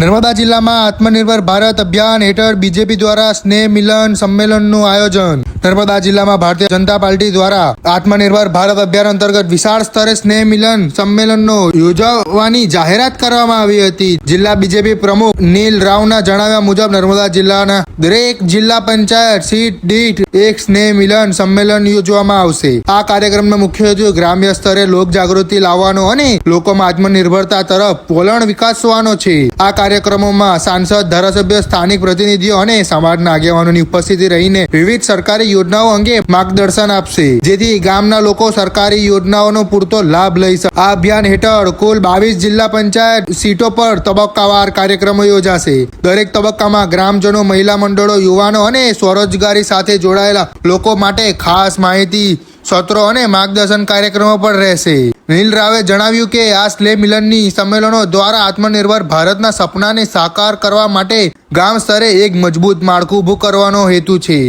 નર્મદા જિલ્લામાં આત્મનિર્ભર ભારત અભિયાન હેઠળ બીજેપી દ્વારા સ્નેહ મિલન સંમેલનનું આયોજન. નર્મદા જિલ્લામાં ભારતીય જનતા પાર્ટી દ્વારા આત્મનિર્ભર ભારત અભિયાન અંતર્ગત વિશાળ સ્તરે સ્નેહ મિલન સંમેલનનો યોજવાની જાહેરાત કરવામાં આવી હતી. જિલ્લા બીજેપી પ્રમુખ નીલ રાવના જણાવ્યા મુજબ નર્મદા જિલ્લાના દરેક જિલ્લા પંચાયત સીટ દીઠ એક સ્નેહ મિલન સંમેલન યોજવામાં આવશે. આ કાર્યક્રમનો મુખ્ય હેતુ ગ્રામ્ય સ્તરે લોક જાગૃતિ લાવવાનો અને લોકોમાં આત્મનિર્ભરતા તરફ વલણ વિકાસવાનો છે. આ કાર્યક્રમોમાં સાંસદ, ધારાસભ્ય, સ્થાનિક પ્રતિનિધિઓ અને સમાજના આગેવાનોની ઉપસ્થિતિ રહીને વિવિધ સરકારી યોજનાઓ અંગે માર્ગદર્શન આપશે. જેથી ગામના લોકો સરકારી યોજનાઓનો પૂરતો લાભ લઈ શકે. આ અભિયાન હેઠળ કુલ બાવીસ જિલ્લા પંચાયત સીટો પર તબક્કાવાર કાર્યક્રમો યોજાશે. દરેક તબક્કામાં ગ્રામજનો, મહિલા મંડળો, યુવાનો અને સ્વરોજગારી સાથે જોડાયેલા લોકો માટે ખાસ માહિતી, સત્રો અને માર્ગદર્શન કાર્યક્રમો પણ રહેશે. નીલ રાવે જણાવ્યું કે, આ સ્લે મિલનની સંમેલનો દ્વારા આત્મનિર્ભર ભારતના સપનાને સાકાર કરવા માટે ગામ સ્તરે એક મજબૂત માળખું ઊભું કરવાનો હેતુ છે.